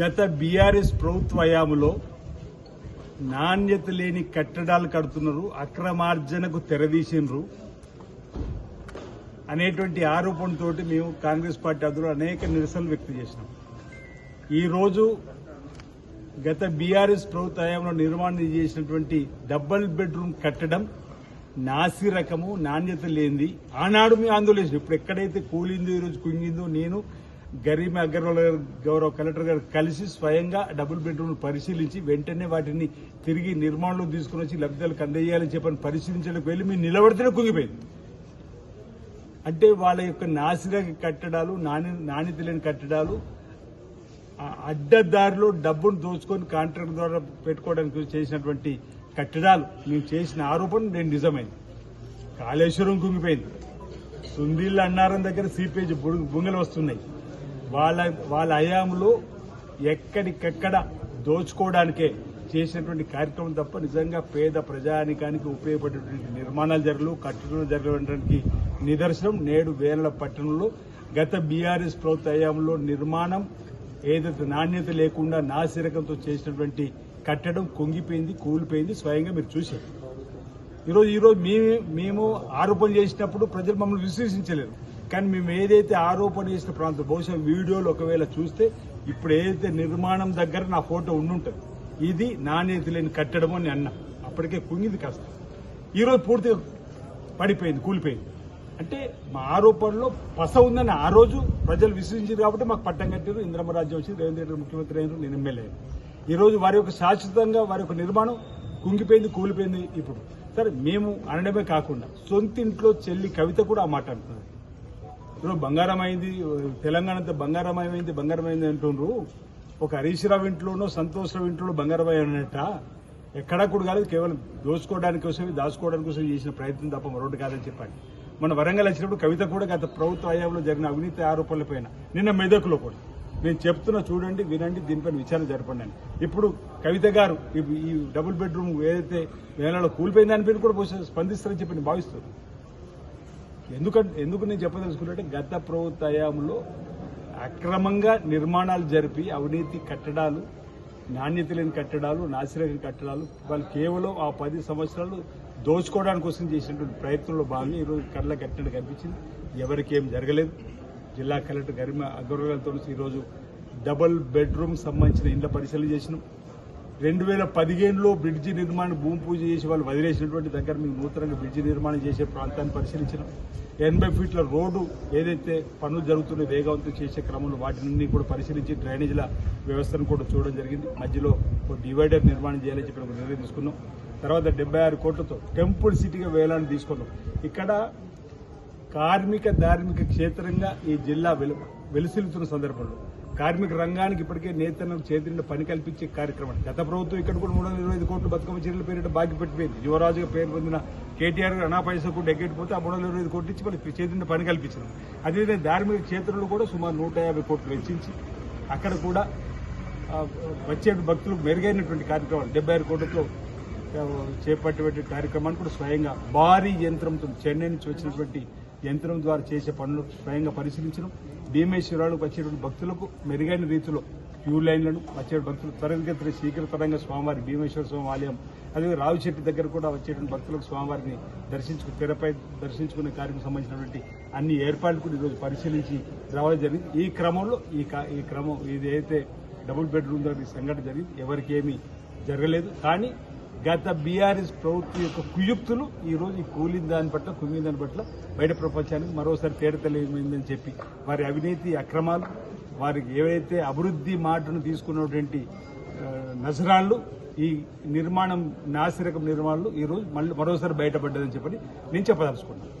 గత బీఆర్ఎస్ ప్రభుత్వ నాణ్యత లేని కట్టడాలు కడుతున్నారు అక్రమార్జనకు తెరదీసిండ్రు అనేటువంటి ఆరోపణతోటి మేము కాంగ్రెస్ పార్టీ అధికారులు అనేక నిరసనలు వ్యక్తం చేసినాం. ఈరోజు గత బీఆర్ఎస్ ప్రభుత్వ హయాంలో నిర్మాణం చేసినటువంటి డబుల్ బెడ్రూమ్ కట్టడం నాసి రకము నాణ్యత లేనిది. ఆనాడు మేము ఆందోళన ఇప్పుడు ఎక్కడైతే కూలిందో ఈరోజు కుంగిందో నేను గరీమ అగర్వాల్ గారు గౌరవ కలెక్టర్ గారు కలిసి స్వయంగా డబుల్ బెడ్రూమ్ పరిశీలించి వెంటనే వాటిని తిరిగి నిర్మాణంలో తీసుకుని వచ్చి లబ్ధిదారులకు అందజేయాలని చెప్పని పరిశీలించడానికి వెళ్ళి మీ నిలబడితేనే కుంగిపోయింది. అంటే వాళ్ళ యొక్క నాసిరక కట్టడాలు నాణ్య నాణ్యత లేని కట్టడాలు ఆ అడ్డదారిలో డబ్బును దోచుకొని కాంట్రాక్ట్ ద్వారా పెట్టుకోవడానికి చేసినటువంటి కట్టడాలు. మేము చేసిన ఆరోపణ నేను నిజమైంది. కాళేశ్వరం కుంగిపోయింది. సుందీళ్ళ అన్నారం దగ్గర సీపేజ్ బుంగలు వస్తున్నాయి. వాళ్ళ వాళ్ళ హయాంలో ఎక్కడికెక్కడ దోచుకోవడానికే చేసినటువంటి కార్యక్రమం తప్ప నిజంగా పేద ప్రజానికానికి ఉపయోగపడేటువంటి నిర్మాణాలు జరగలు కట్టడం జరగడానికి నిదర్శనం నేడు వేల పట్టణంలో గత బీఆర్ఎస్ ప్రభుత్వ హయాంలో నిర్మాణం ఏదైతే నాణ్యత లేకుండా నాసిరకంతో చేసినటువంటి కట్టడం కుంగిపోయింది కూలిపోయింది స్వయంగా మీరు చూశారు. ఈరోజు ఈరోజు మేము మేము ఆరోపణలు చేసినప్పుడు ప్రజలు మమ్మల్ని విశ్వసించలేరు కానీ మేము ఏదైతే ఆరోపణ చేసిన ప్రాంతం బహుశా వీడియోలు ఒకవేళ చూస్తే ఇప్పుడు ఏదైతే నిర్మాణం దగ్గర నా ఫోటో ఉండుంటుంది ఇది నాణ్యత లేని కట్టడం అని అన్నా. అప్పటికే కుంగింది కాస్త. ఈరోజు పూర్తిగా పడిపోయింది కూలిపోయింది. అంటే మా ఆరోపణలో పస ఉందని ఆ రోజు ప్రజలు విశ్వసించారు కాబట్టి మాకు పట్టం కట్టారు ఇంద్రమ రాజ్యం వచ్చింది రేవంత్ రెడ్డి ముఖ్యమంత్రి అయినారు నేను ఎమ్మెల్యే. ఈరోజు వారి యొక్క శాశ్వతంగా వారి యొక్క నిర్మాణం కుంగిపోయింది కూలిపోయింది ఇప్పుడు. సరే మేము అనడమే కాకుండా సొంతింట్లో చెల్లి కవిత కూడా ఆ మాట అంటున్నారు. ఇప్పుడు బంగారం అయింది తెలంగాణ అంతా బంగారం బంగారమైంది అంటుండ్రు. ఒక హరీష్ రావు ఇంట్లోనో సంతోష్ రావు ఇంట్లో బంగారం ఎక్కడా కూడా కాలేదు కేవలం దోచుకోవడానికి కోసం దాచుకోవడానికి కోసం చేసిన ప్రయత్నం తప్ప మరొకటి కాదని చెప్పండి మన వరంగల్ వచ్చినప్పుడు కవిత కూడా గత ప్రభుత్వ హయాంలో జరిగిన అవినీతి ఆరోపణలపైన నిన్న మెదకులో కూడా. నేను చెప్తున్నా చూడండి వినండి దీనిపైన విచారణ జరపండి. అని ఇప్పుడు కవిత గారు ఈ- డబుల్ బెడ్రూమ్ ఏదైతే వేలలో కూలిపోయింది పేరు కూడా స్పందిస్తారని చెప్పి నేను భావిస్తున్నాను ఎందుకంటే ఎందుకు నేను చెప్పదలుచుకున్నట్టే గత ప్రభుత్వ హయాంలో అక్రమంగా నిర్మాణాలు జరిపి అవినీతి కట్టడాలు నాణ్యత లేని కట్టడాలు నాసిరకం కట్టడాలు వాళ్ళు కేవలం ఆ పది సంవత్సరాలు దోచుకోవడానికి కోసం చేసినటువంటి ప్రయత్నంలో భాగంగా ఈరోజు కళ్ళ కట్టినట్టు కనిపించింది. ఎవరికి ఏం జరగలేదు. జిల్లా కలెక్టర్ గరిమ అగర్వాల్తో ఈరోజు డబుల్ బెడ్రూమ్ సంబంధించిన ఇండ్ల పరిశీలన చేసినాం. రెండు వేల పదిహేనులో బ్రిడ్జి నిర్మాణం భూమి పూజ చేసి వాళ్ళు వదిలేసినటువంటి దగ్గర మేము నూతనంగా బ్రిడ్జి నిర్మాణం చేసే ప్రాంతాన్ని పరిశీలించినాం. ఎనభై ఫీట్ల రోడ్డు ఏదైతే పనులు జరుగుతున్న వేగవంతం చేసే క్రమంలో వాటిని కూడా పరిశీలించి డ్రైనేజీల వ్యవస్థను కూడా చూడడం జరిగింది. మధ్యలో ఒక డివైడర్ నిర్మాణం చేయాలని చెప్పి ఒక నిర్ణయం తీసుకున్నాం. తర్వాత డెబ్బై ఆరు కోట్లతో టెంపుల్ సిటీగా వేలాన్ని తీసుకున్నాం. ఇక్కడ కార్మిక ధార్మిక క్షేత్రంగా ఈ జిల్లా వెలు వెలుసిల్లుతున్న సందర్భంలో కార్మిక రంగానికి ఇప్పటికే నేతలకు చేతిని పని కల్పించే కార్యక్రమం. గత ప్రభుత్వం ఇక్కడ కూడా మూడు వందల ఇరవై ఐదు కోట్లు బతుకమ్మ చీరల పేరిట బాకీ పెట్టిపోయింది. యువరాజుగా పేరు పొందిన కేటీఆర్ గారు అనా పైసా కూడా ఎగ్గెట్టిపోతే ఆ మూడు వందల ఇరవై ఐదు కోట్లు ఇచ్చి మళ్ళీ చేతిలో పని కల్పించింది అదేవిధంగా ధార్మిక క్షేత్రంలో కూడా సుమారు నూట యాభై కోట్లు వెచ్చించి అక్కడ కూడా వచ్చే భక్తులకు మెరుగైనటువంటి కార్యక్రమాలు. డెబ్బై ఆరు కోట్లతో ఆ, చేపట్టేటువంటి కార్యక్రమాన్ని కూడా స్వయంగా భారీ యంత్రంతో చెన్నై నుంచి వచ్చినటువంటి యంత్రం ద్వారా చేసే పనులు స్వయంగా పరిశీలించడం భీమేశ్వరాలకు వచ్చేటువంటి భక్తులకు మెరుగైన రీతిలో క్యూ లైన్లను వచ్చే భక్తులు త్వరితగతిన శీఘ్రతరంగా స్వామివారి భీమేశ్వర స్వామి ఆలయం అదే రావి చెట్టు దగ్గర కూడా వచ్చేటువంటి భక్తులకు స్వామివారిని దర్శించుకు తెరపై దర్శించుకునే కార్యక్రమం సంబంధించినటువంటి అన్ని ఏర్పాట్లు కూడా ఈరోజు పరిశీలించి రావడం జరిగింది. ఈ క్రమంలో ఈ ఈ క్రమం ఇది డబుల్ బెడ్రూమ్ దగ్గర ఈ సంఘటన జరిగింది ఎవరికి ఏమీ జరగలేదు. కానీ గత బీఆర్ఎస్ ప్రభుత్వం యొక్క కుయుక్తులు ఈరోజు ఈ కూలిన దాని పట్ల కుంగిన దాని పట్ల బయట ప్రపంచానికి మరోసారి తేడతలేమైందని చెప్పి వారి అవినీతి అక్రమాలు వారికి ఏవైతే అభివృద్ధి మాటను తీసుకున్నటువంటి నజరాళ్ళు ఈ నిర్మాణం నాసిరకం నిర్మాణాలు ఈ రోజు మళ్ళీ మరోసారి బయటపడ్డదని చెప్పని నేను చెప్పదలుచుకున్నాను.